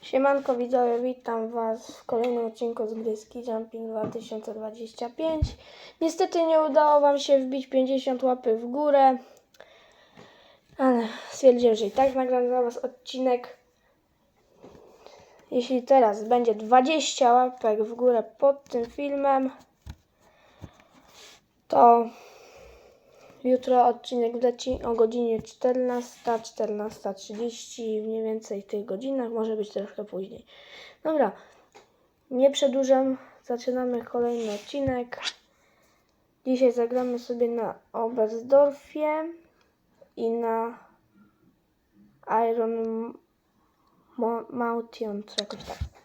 Siemanko widzowie, witam was w kolejnym odcinku z gry Ski Jumping 2025. Niestety nie udało wam się wbić 50 łapy w górę, ale stwierdziłem, że i tak nagram dla was odcinek. Jeśli teraz będzie 20 łapek w górę pod tym filmem, to Jutro odcinek leci o godzinie 14, 14.30, mniej więcej w tych godzinach, może być trochę później. Dobra, nie przedłużam, zaczynamy kolejny odcinek. Dzisiaj zagramy sobie na Oberstdorfie i na Iron Mo- Mountain, czy jakoś tak.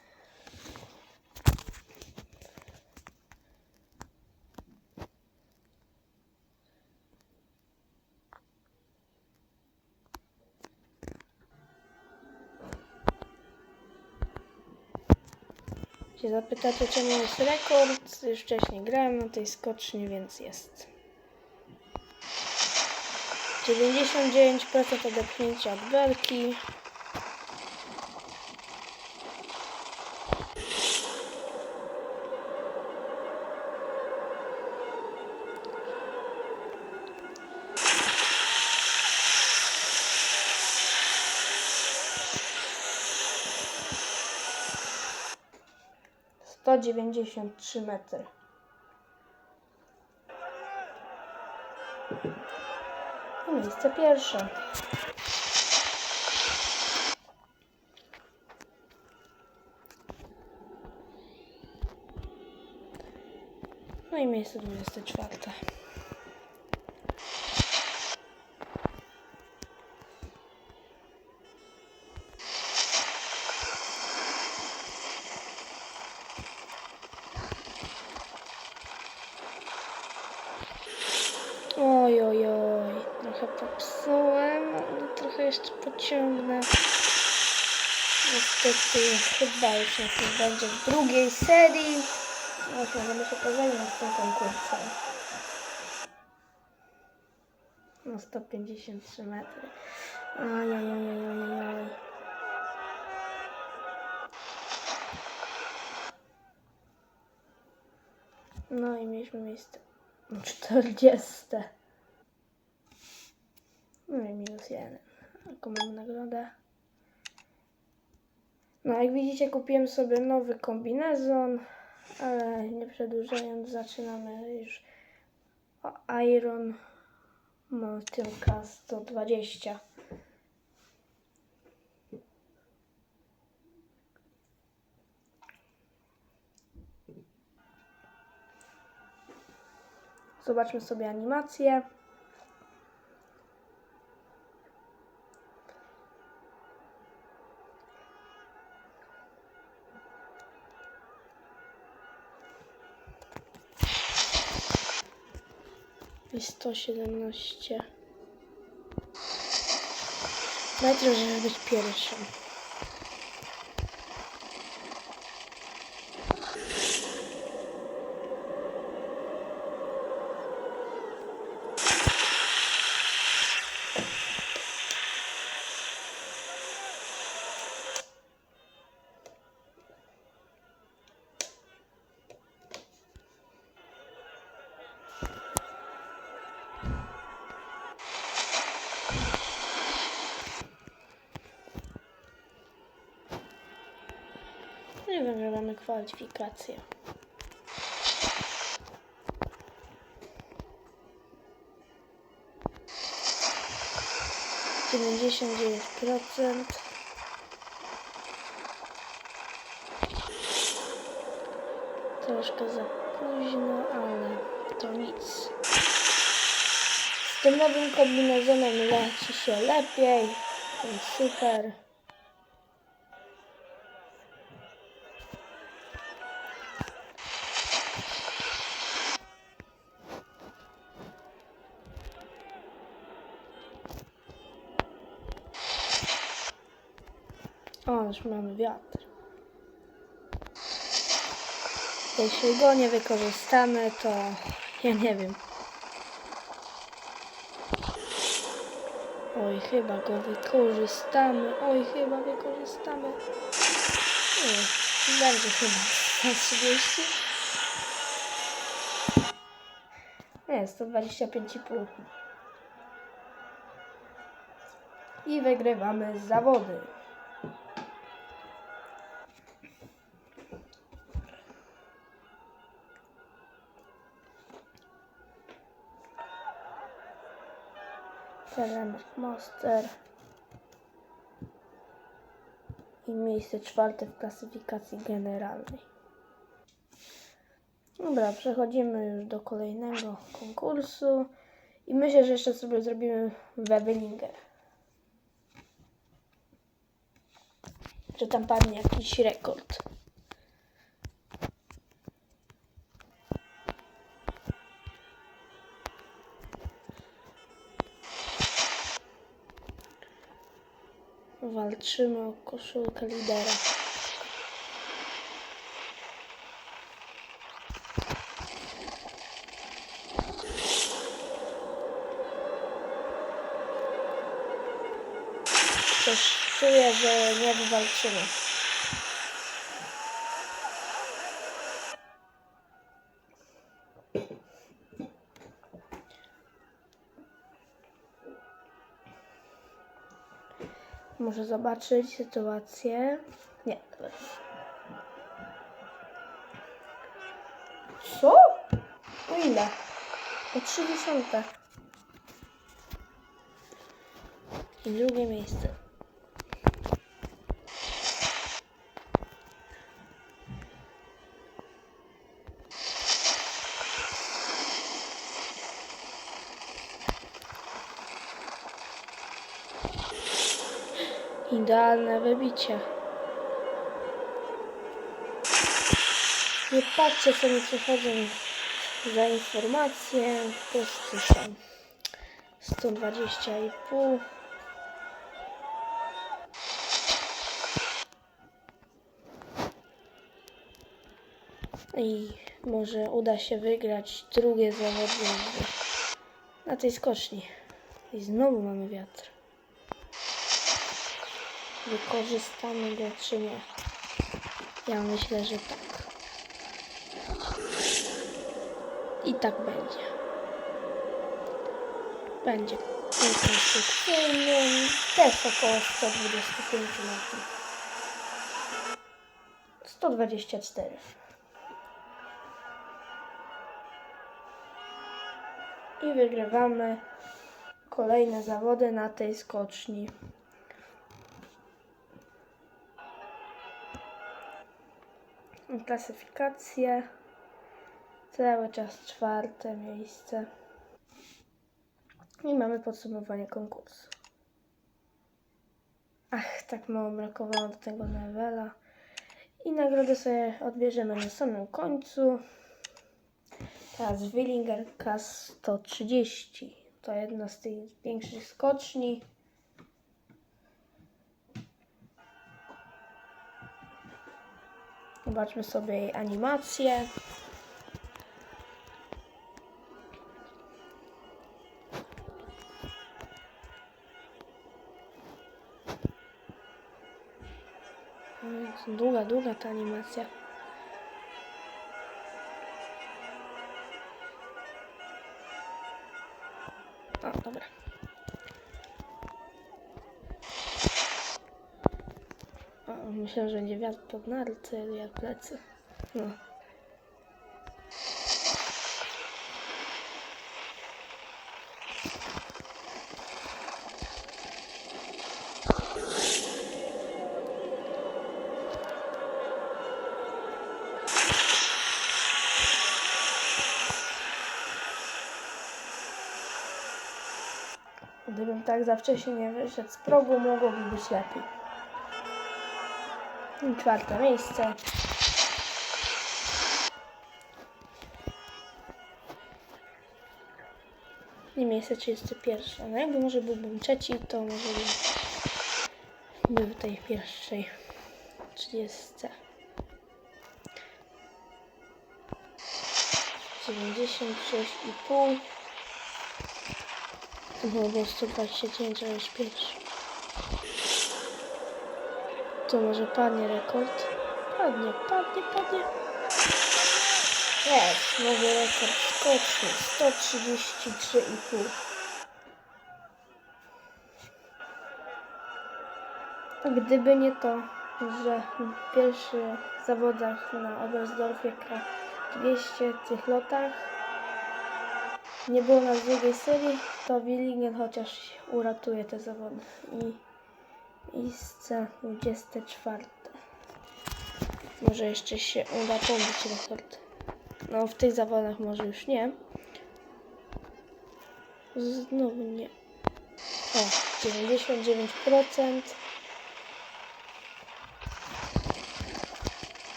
Się zapytacie, czemu jest rekord. Już wcześniej grałem na tej skoczni, więc jest. 99% odepchnięcia od belki. Sto dziewięćdziesiąt trzy metry. I miejsce pierwsze. No i miejsce 24. Oj, oj, oj. Trochę popsułem, ale trochę jeszcze pociągnę. Niestety chyba już nas nie będzie w drugiej serii. Już możemy się pożegnać z tym konkursem. Na 153 metry. Ajajajajajaj. No i mieliśmy miejsce 40. No i minus jeden. Jaką mam nagrodę? No jak widzicie kupiłem sobie nowy kombinezon, ale nie przedłużając zaczynamy już Iron Multimka 120. Zobaczmy sobie animację. I 117 metrów, żeby być pierwszym. No kwalifikację. Dziewięćdziesiąt dziewięć procent. Troszkę za późno, ale to nic. Z tym nowym kombinezonem leci się lepiej, więc super. O, już mamy wiatr. Jeśli go nie wykorzystamy, to ja nie wiem. Oj, chyba go wykorzystamy. Oj, chyba wykorzystamy. Nie, będzie chyba na 30. Nie, 125,5. I wygrywamy zawody. Telemark Master i miejsce czwarte w klasyfikacji generalnej. Dobra, przechodzimy już do kolejnego konkursu i myślę, że jeszcze sobie zrobimy Webelinger. Czy tam padnie jakiś rekord. Walczymy o koszulkę lidera. Coś czuję, że nie wywalczymy. Muszę zobaczyć sytuację. Nie. Co? O ile? O 30. I drugie miejsce. Idealne wybicie. Nie patrzcie co mi przychodzą za informacje. Prostu są 120,5. I może uda się wygrać drugie zawody na tej skoczni. I znowu mamy wiatr. Wykorzystamy go czy nie? Ja myślę, że tak. I tak będzie. Będzie też około 125 metrów. 124. I wygrywamy kolejne zawody na tej skoczni. Klasyfikację. Cały czas czwarte miejsce. I mamy podsumowanie konkursu. Ach, tak mało brakowało do tego levela. I nagrodę sobie odbierzemy na samym końcu. Teraz Willinger K130. To jedna z tych większych skoczni. Zobaczmy sobie jej animację. Jest Długa, długa ta animacja. Myślałem, że będzie wiatr pod narty, jak plecy. No. Gdybym tak za wcześnie nie wyszedł z progu, mogłoby być lepiej. Czwarte miejsce. I miejsce 31. No jakby może byłbym trzeci, to może bym był tej pierwszej 30. 96,5 No bo 129 to jest pierwszy. To może padnie rekord? Padnie, padnie, padnie. Jest, nowy rekord skoczny. 133,5. Gdyby nie to, że w pierwszych zawodach na Oberstdorfie K200 tych lotach nie było nas drugiej serii, to Willingen chociaż uratuje te zawody. I miejsce 24. Może jeszcze się uda pobić rekord. No w tych zawodach może już nie. Znowu nie. O, 99%.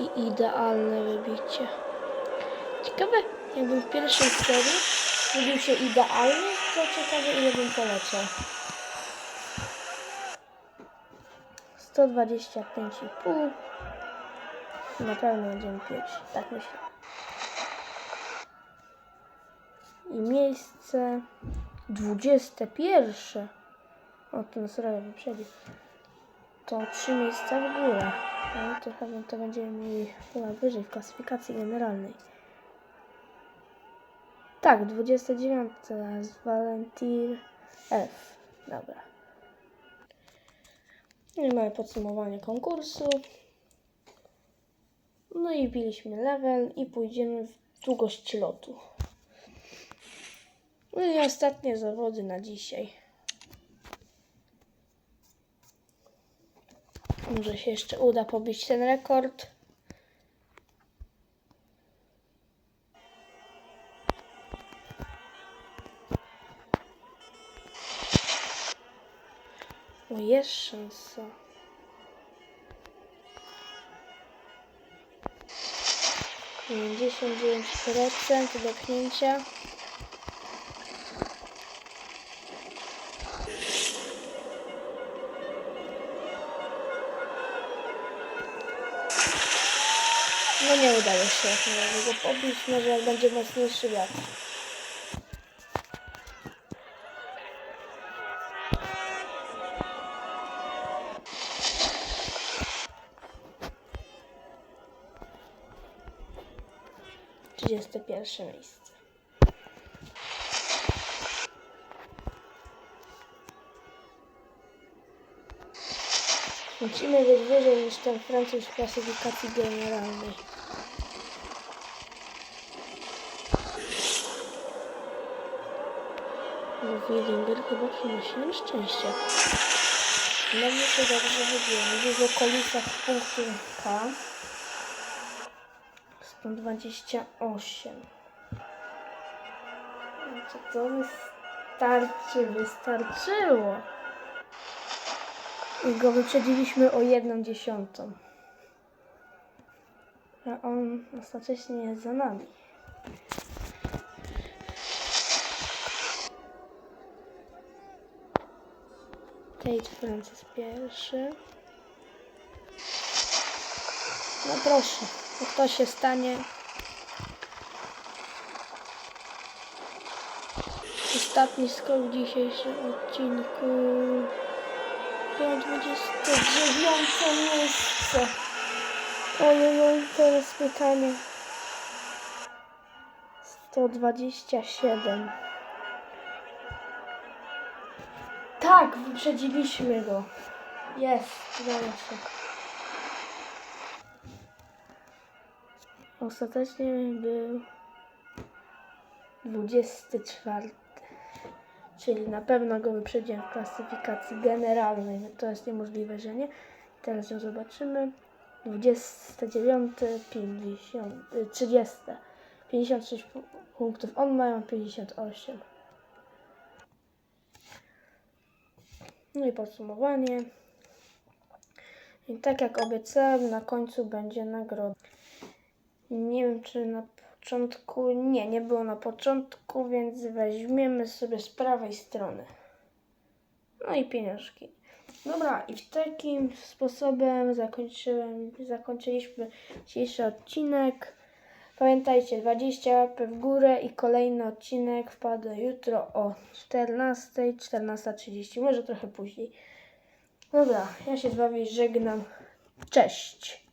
I idealne wybicie. Ciekawe, jakbym w pierwszej serii wybił się idealnie, to ciekawe ile bym poleciał. 125,5 Na pewno będziemy pierwsi, tak myślę. I miejsce 21. O, to nas roja wyprzedził. To trzy miejsca w górę. No chyba to będziemy mieli chyba wyżej w klasyfikacji generalnej. Tak, 29 z Valentir F. Dobra. I mamy podsumowanie konkursu. No i wbiliśmy level i pójdziemy w długość lotu. No i ostatnie zawody na dzisiaj. Może się jeszcze uda pobić ten rekord. Szansa. Dziewięć procent dopchnięcia. No nie udało się go pobić, może jak będzie mocniejszy wiatr. Pierwsze miejsce. Musimy być wyżej niż ten Francuz w klasyfikacji generalnej. Willinger chyba przynosi nam szczęście. No mi się dobrze chodziło. Gdzieś w okolicach punktu K. 128. Co to wystarczy? Wystarczyło. I go wyprzedziliśmy o jedną dziesiątą. A on ostatecznie jest za nami. Tate Francis pierwszy. No proszę, to się stanie. Ostatni skok w dzisiejszym odcinku. 29 miejsce. Ojej, teraz pytanie. 127. Tak, wyprzedziliśmy go. Jest, się. Ostatecznie był 24. Czyli na pewno go wyprzedziłem w klasyfikacji generalnej. To jest niemożliwe, że nie. Teraz ją zobaczymy. 29, 50, y, 30. 56 pu- punktów. On mają 58. No i podsumowanie. I tak jak obiecałem, na końcu będzie nagroda. Nie wiem, czy na początku. Nie, nie było na początku, więc weźmiemy sobie z prawej strony. No i pieniążki. Dobra, i w takim sposobem zakończyłem, zakończyliśmy dzisiejszy odcinek. Pamiętajcie, 20 łapy w górę i kolejny odcinek wpada jutro o 14, 14.30, może trochę później. Dobra, ja się z Wami żegnam. Cześć!